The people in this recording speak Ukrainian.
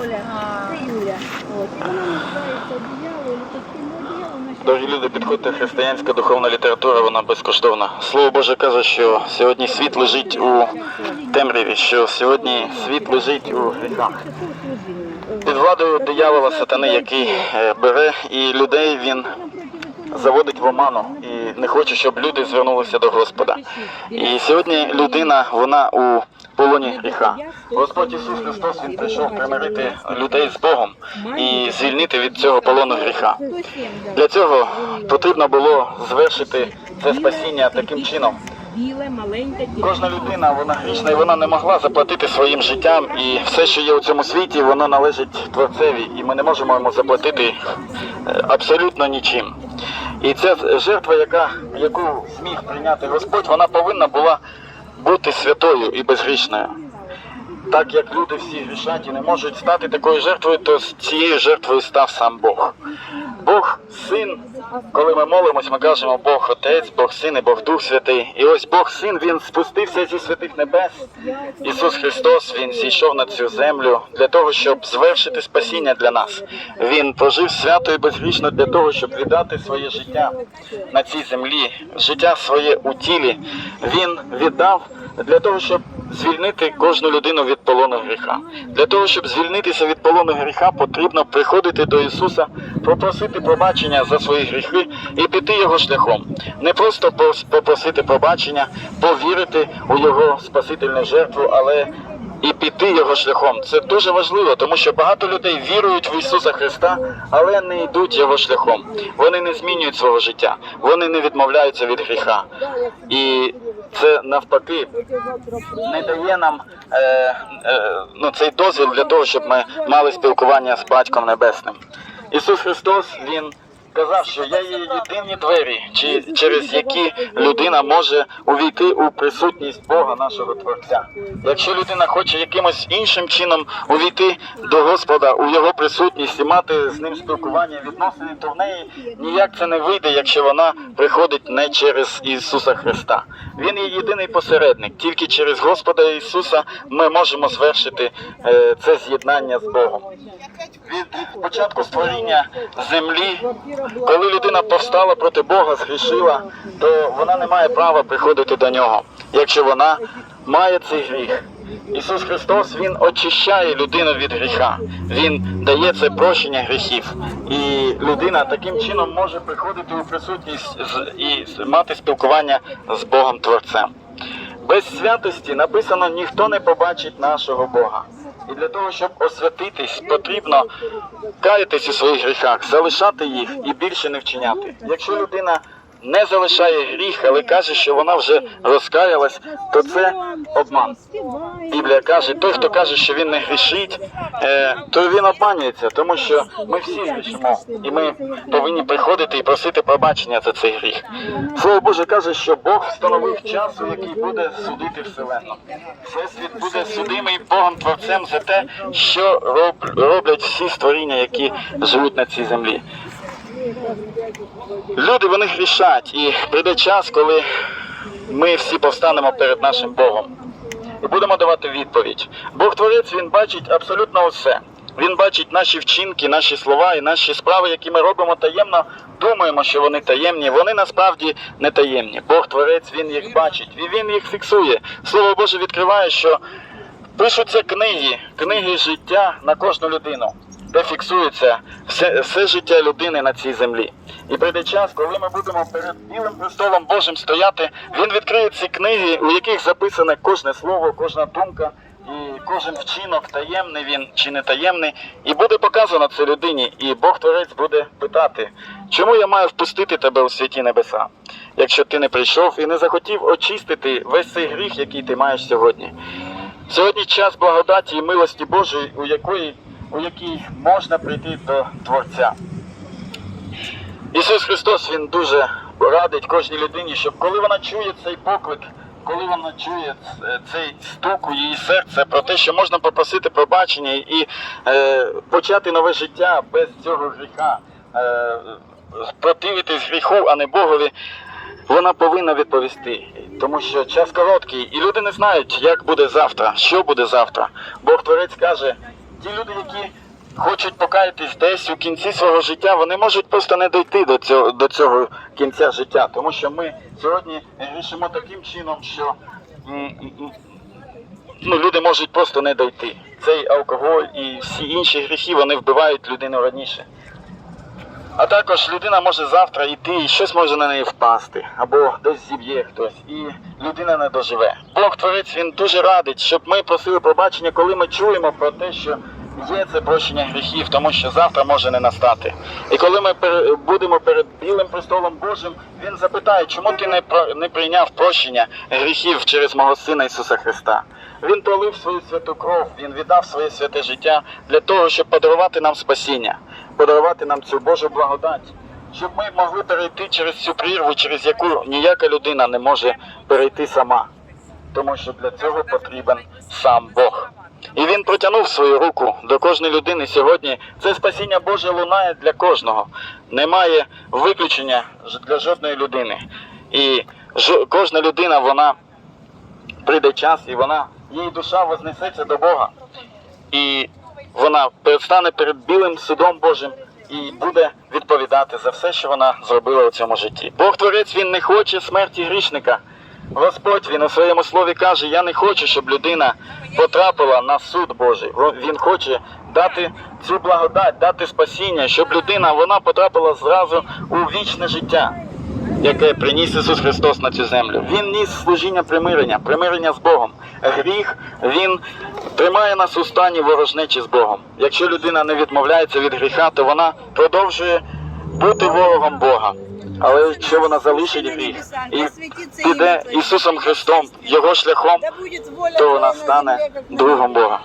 Оля, це Юля. От. І Вона називається одіяло, літочкине одіяло. Дорогі люди, підходьте, християнська духовна література, вона безкоштовна. Слово Боже каже, що сьогодні світ лежить у темряві, що сьогодні світ лежить у гріхах. Під владою диявола сатани, який е, бере і людей він заводить в оману і не хоче, щоб люди звернулися до Господа. І сьогодні людина, вона у полоні гріха. Господь Ісус Христос Він прийшов примирити людей з Богом і звільнити від цього полону гріха. Для цього потрібно було звершити це спасіння таким чином. Кожна людина вона грішна і вона не могла заплатити своїм життям, і все, що є у цьому світі, воно належить творцеві, і ми не можемо йому заплатити е, абсолютно нічим. І ця жертва, яка яку зміг прийняти Господь, вона повинна була бути святою і безгрішною. Так як люди всі грішать і не можуть стати такою жертвою, то з цією жертвою став сам Бог. Бог син, коли ми молимось, ми кажемо Бог Отець, Бог Син і Бог Дух Святий. І ось Бог Син, Він спустився зі святих небес. Ісус Христос, Він зійшов на цю землю для того, щоб звершити спасіння для нас. Він прожив свято і безгрішно для того, щоб віддати своє життя на цій землі, життя своє у тілі. Він віддав для того, щоб звільнити кожну людину від полону гріха. Для того, щоб звільнитися від полону гріха, потрібно приходити до Ісуса, попросити пробачення за свої гріхи і піти його шляхом. Не просто прос- попросити пробачення, повірити у його спасительну жертву, але і піти його шляхом. Це дуже важливо, тому що багато людей вірують в Ісуса Христа, але не йдуть його шляхом. Вони не змінюють свого життя, вони не відмовляються від гріха. І це навпаки не дає нам е, е, ну, цей дозвіл для того, щоб ми мали спілкування з Батьком Небесним. Ісус Христос Він казав, що я є єдині двері, чи, через які людина може увійти у присутність Бога нашого Творця. Якщо людина хоче якимось іншим чином увійти до Господа у його присутність і мати з ним спілкування, відносини, то в неї ніяк це не вийде, якщо вона приходить не через Ісуса Христа. Він є єдиний посередник. Тільки через Господа Ісуса ми можемо звершити е, це з'єднання з Богом. Від початку створіння землі, коли людина повстала проти Бога, згрішила, то вона не має права приходити до нього, якщо вона має цей гріх. Ісус Христос Він очищає людину від гріха. Він дає це прощення гріхів. І людина таким чином може приходити у присутність і мати спілкування з Богом Творцем. Без святості написано ніхто не побачить нашого Бога. І для того, щоб освятитись, потрібно каятись у своїх гріхах, залишати їх і більше не вчиняти. Якщо людина не залишає гріх, але каже, що вона вже розкаялась, то це обман. Біблія каже, той, хто каже, що він не грішить, е, то він обманюється, тому що ми всі грішимо, і ми повинні приходити і просити пробачення за цей гріх. Слово Боже каже, що Бог встановив час, у який буде судити вселенну. Всесвіт буде судимий Богом Творцем за те, що роблять всі створіння, які живуть на цій землі. Люди вони грішать, і прийде час, коли ми всі повстанемо перед нашим Богом і будемо давати відповідь. Бог Творець він бачить абсолютно усе. Він бачить наші вчинки, наші слова і наші справи, які ми робимо таємно. Думаємо, що вони таємні. Вони насправді не таємні. Бог Творець він їх бачить, він їх фіксує. Слово Боже відкриває, що пишуться книги, книги життя на кожну людину, де фіксується все, все життя людини на цій землі. І прийде час, коли ми будемо перед білим престолом Божим стояти, він відкриє ці книги, у яких записане кожне слово, кожна думка. І кожен вчинок таємний він чи не таємний, і буде показано це людині, і Бог Творець буде питати, чому я маю впустити тебе у святі небеса, якщо ти не прийшов і не захотів очистити весь цей гріх, який ти маєш сьогодні. Сьогодні час благодаті і милості Божої, у якої у якій можна прийти до Творця. Ісус Христос Він дуже радить кожній людині, щоб коли вона чує цей поклик, коли вона чує цей стук у її серце про те, що можна попросити пробачення і е, почати нове життя без цього гріха, е, противитись гріху, а не Богові, вона повинна відповісти, тому що час короткий, і люди не знають, як буде завтра, що буде завтра. Бог Творець каже, ті люди, які хочуть покаятись десь у кінці свого життя, вони можуть просто не дойти до цього, до цього кінця життя. Тому що ми сьогодні грішимо таким чином, що ну, люди можуть просто не дойти. Цей алкоголь і всі інші гріхи вони вбивають людину раніше. А також людина може завтра йти і щось може на неї впасти, або десь зіб'є хтось, і людина не доживе. Бог творець він дуже радить, щоб ми просили пробачення, коли ми чуємо про те, що є це прощення гріхів, тому що завтра може не настати. І коли ми будемо перед білим престолом Божим, він запитає, чому ти не не прийняв прощення гріхів через мого сина Ісуса Христа. Він пролив свою святу кров, він віддав своє святе життя для того, щоб подарувати нам спасіння, подарувати нам цю Божу благодать, щоб ми могли перейти через цю прірву, через яку ніяка людина не може перейти сама. Тому що для цього потрібен сам Бог. І він протягнув свою руку до кожної людини сьогодні. Це спасіння Боже лунає для кожного. Немає виключення для жодної людини. І кожна людина, вона прийде час, і вона, її душа вознесеться до Бога. І вона предстане перед білим судом Божим і буде відповідати за все, що вона зробила у цьому житті. Бог Творець він не хоче смерті грішника. Господь він у своєму слові каже: Я не хочу, щоб людина потрапила на суд Божий. Він хоче дати цю благодать, дати спасіння, щоб людина вона потрапила зразу у вічне життя яке приніс Ісус Христос на цю землю. Він ніс служіння примирення, примирення з Богом. Гріх він тримає нас у стані ворожнечі з Богом. Якщо людина не відмовляється від гріха, то вона продовжує бути ворогом Бога. Але якщо вона залишить гріх і піде Ісусом Христом, Його шляхом, то вона стане другом. Бога.